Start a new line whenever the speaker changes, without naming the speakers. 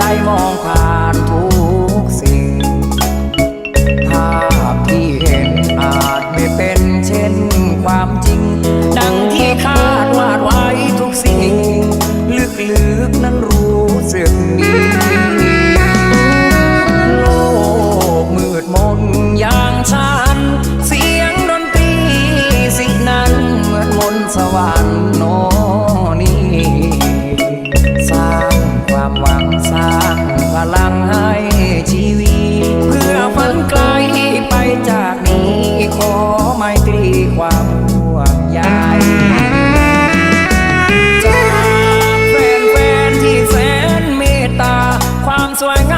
ใจมองผ่านทุกสิ่ง ภาพที่เห็นอาจไม่เป็นเช่นความจริง ดังที่คาดวาดไว้ทุกสิ่ง ลึกๆนั้นรู้สึกดีโลกมืดมนอย่างฉัน เสียงดนตรีสินั้นเหมือนมนสวรรค์โน ความหวังสร้างพลังให้ชีวิต เพื่อฝันไกลไปจากนี้ ขอไมตรีความห่วงใยจากแฟนๆที่แสนเมตตา ความสวยงาม